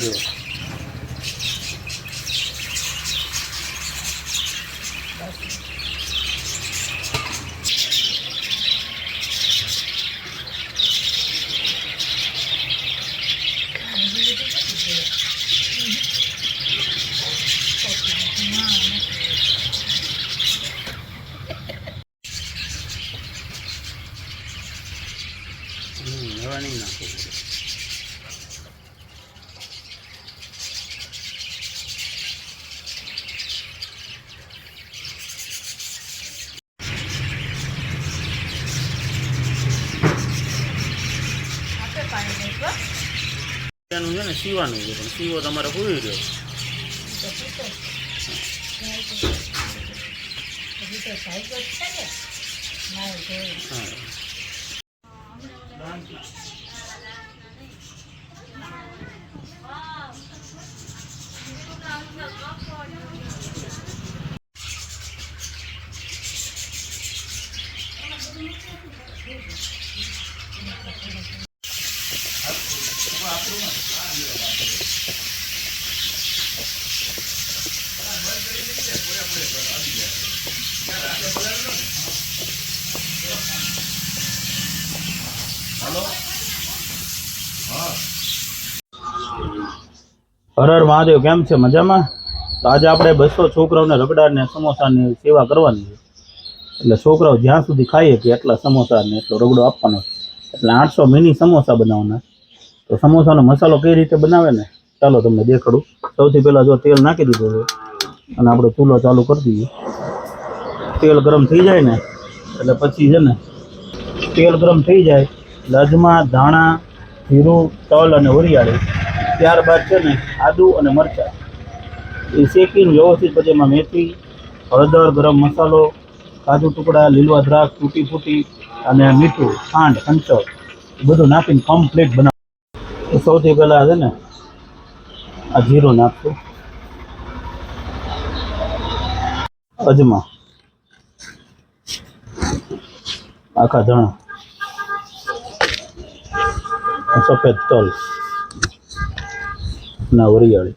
બોલજો હમ હવે નહીં નાખવું પડે આપે પાણી મૂકવા એનું છે ને સીવાનું છે પણ સીવો તમારે પૂરી રહ્યો હા. હર હર મહાદેવ, કેમ છે? મજામાં? તો આજે આપણે બસો છોકરાઓને રગડા ને સમોસાની સેવા કરવાની છે. એટલે છોકરાઓ જ્યાં સુધી ખાઈએ કે એટલા સમોસા ને એટલો રગડો આપવાનો એટલે આઠસો મિની સમોસા બનાવવાના. તો સમોસાનો મસાલો કઈ રીતે બનાવે ને? ચાલો તમને દેખાડું. સૌથી પહેલાં જો તેલ નાખી દીધું અને આપણે ચૂલો ચાલુ કરી દઈએ. તેલ ગરમ થઈ જાય ને, એટલે પછી છે ને તેલ ગરમ થઈ જાય એટલે ધાણા, જીરું, તલ અને વરિયાળી, ત્યારબાદ છે ને આદુ અને મરચાં. એ શેકીને વ્યવસ્થિત પછી એમાં મેથી, હળદર, ગરમ મસાલો, કાજુ ટુકડા, લીલવા દ્રાક્ષ, તૂટી ફૂટી અને મીઠું, ખાંડ ખંચર બધું નાખીને કમ્પ્લીટ બનાવ. સૌથી પહેલાં છે ને આ જીરું નાખશું. અજમા આખા ધણા. સફેદ તલ. ના વરિયાળી.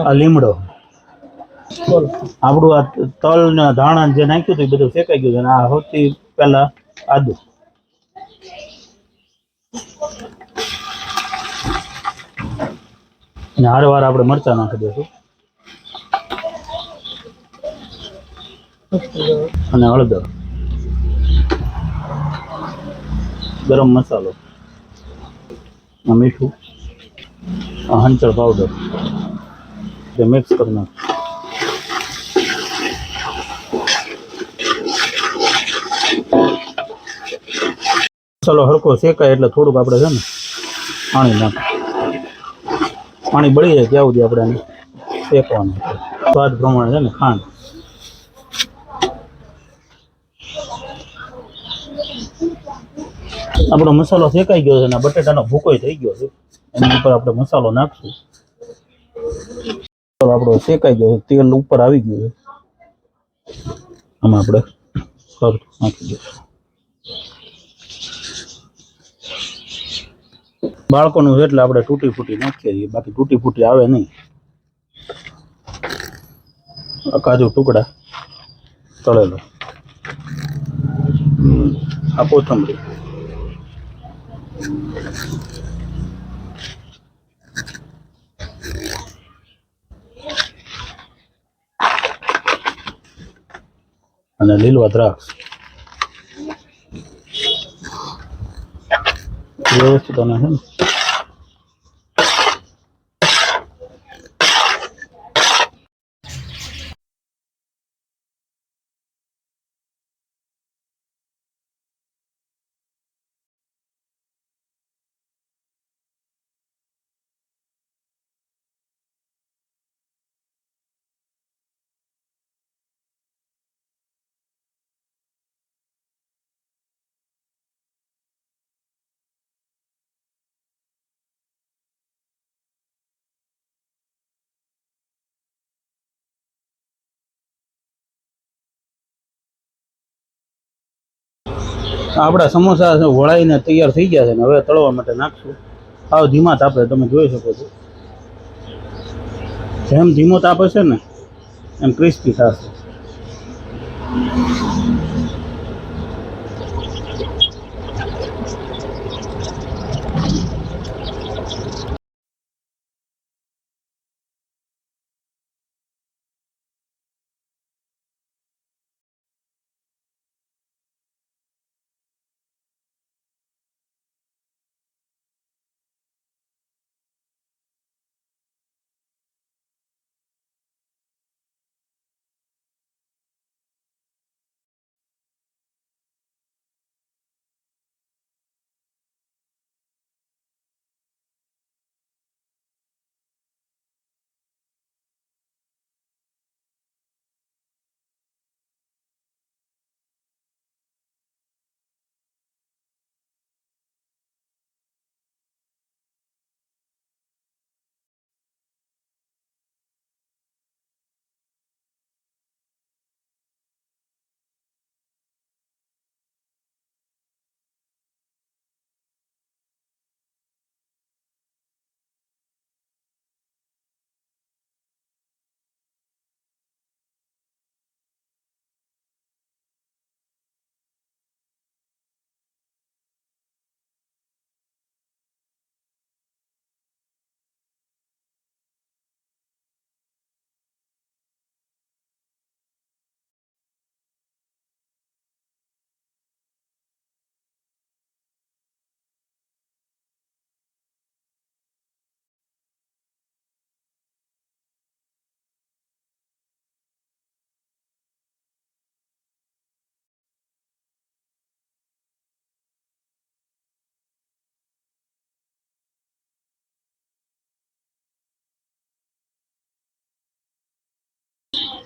આ લીમડો. આપણું આ તલ ને ધાણા જે નાખ્યું હતું એ બધું શેકાઈ ગયું છે આ સૌથી પહેલા આદુ. અને હારવાર આપણે મરચા નાખી દઈશું. અને હળદર. ગરમ મસાલો. મીઠું. આ હંચળ પાવડર જે મિક્સ કરી નાખ મસાલો હરકો શેકાય એટલે થોડુંક આપણે છે ને પાણી નાખ પાણી બળી જાય ત્યાં સુધી આપણે શેકવાનું સ્વાદ પ્રમાણે છે ને ખાંડ. આપણો મસાલો શેકાઈ ગયો છે અને બટેટાનો ભૂકોય થઈ ગયો છે. એની ઉપર આપણે મસાલો નાખશું. આપણો શેકાઈ ગયો છે, તેલ ઉપર આવી ગયું છે. આમાં આપણે નાખી દઈશું. બાળકોનું એટલે આપણે તૂટી ફૂટી નાખીએ છીએ. બાકી તૂટી ફૂટી આવે નહીં. કાજુ ટુકડા તળેલો. આ કોથમરી. અને લીલવા દ્રાક્ષ. વ્યવસ્થિત અને છે ને? આપણા સમોસા વળાઈને તૈયાર થઈ ગયા છે ને હવે તળવા માટે નાખશું. આવ ધીમા તાપે તમે જોઈ શકો છો. જેમ ધીમો તાપ હશે ને, એમ ક્રિસ્પી થશે.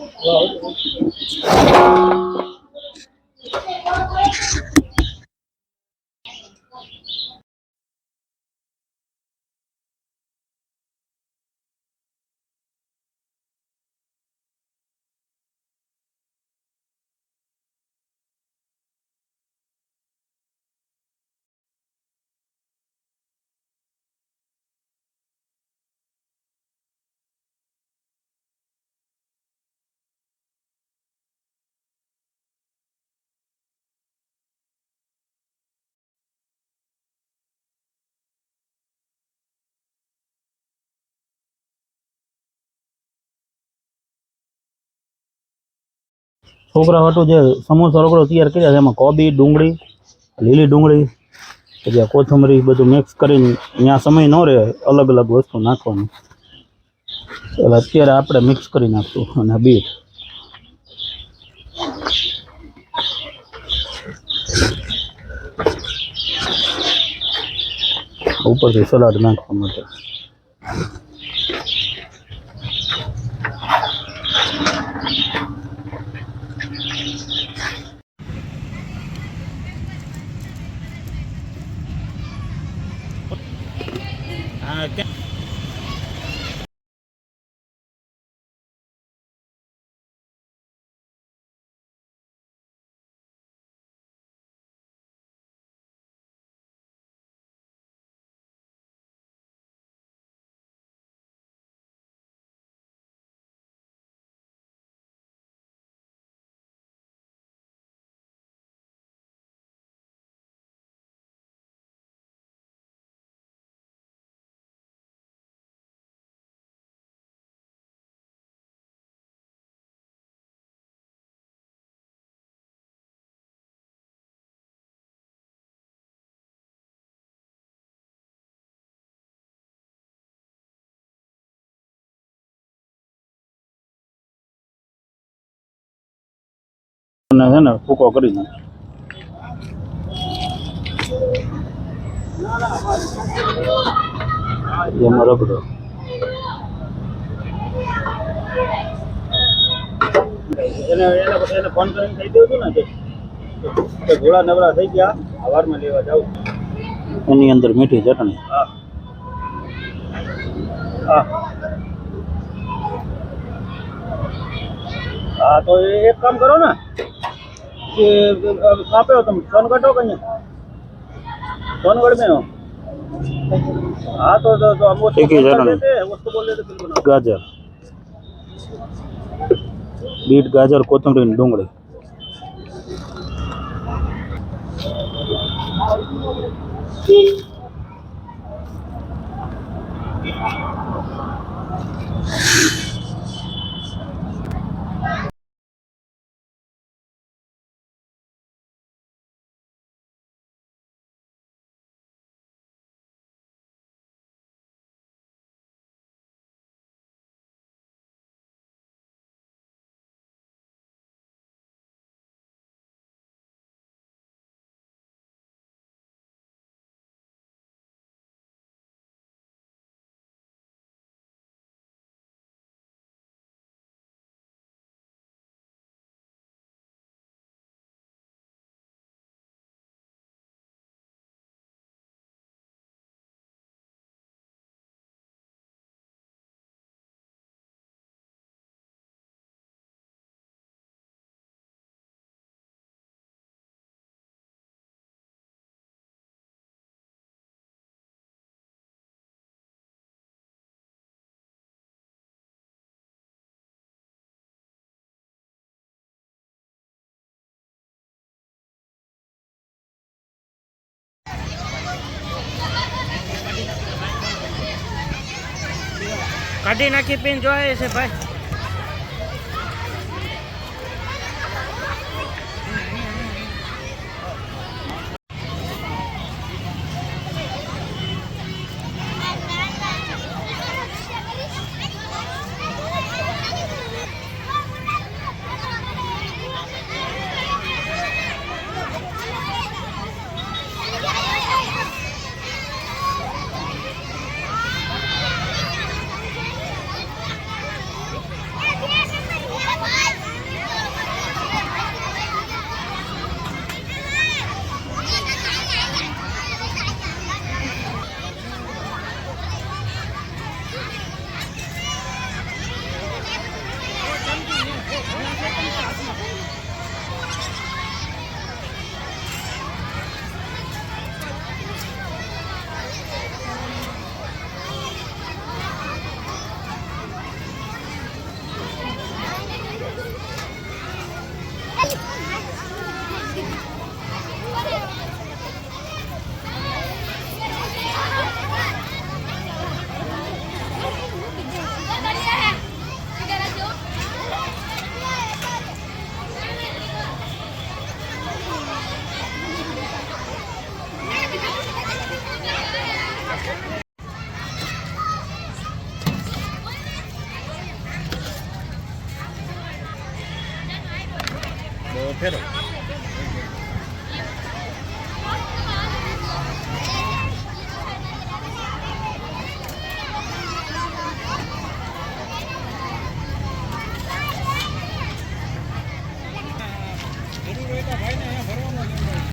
Wow. છોકરા હતું જે સમોસા રોકડો તૈયાર કર્યા છે, એમાં કોબી, ડુંગળી, લીલી ડુંગળી, પછી કોથમરી બધું મિક્સ કરીને ત્યાં સમય ન રહે, અલગ અલગ વસ્તુ નાખવાની. એટલે અત્યારે આપણે મિક્સ કરી નાખશું અને બીટ ઉપરથી સલાડ નાખવા માટે. અને છે ને ફૂકો કરી એમાં રગડો. એને એને પછી એને ફોન કરીને કહી દઉં છું ને કે ઘોડા નવરા થઈ ગયા સવારમાં લેવા જાઉં. એની અંદર મીઠી ચટણી. હા. હા. હા તો એ એક કામ કરો ને પછી कहाँ पे हो तुम सोनगढ़ हो कहीं सोनगढ़ में हो हाँ तो तो, तो हम उसको ठीक है, बोल चलो। देते हैं, उसको बोल देते बिल्कुल हाँ। ગાજર બીટ ગાજર કોથમરી ને કાઢી નાખી પીન જોઈએ છે ભાઈ. hit him.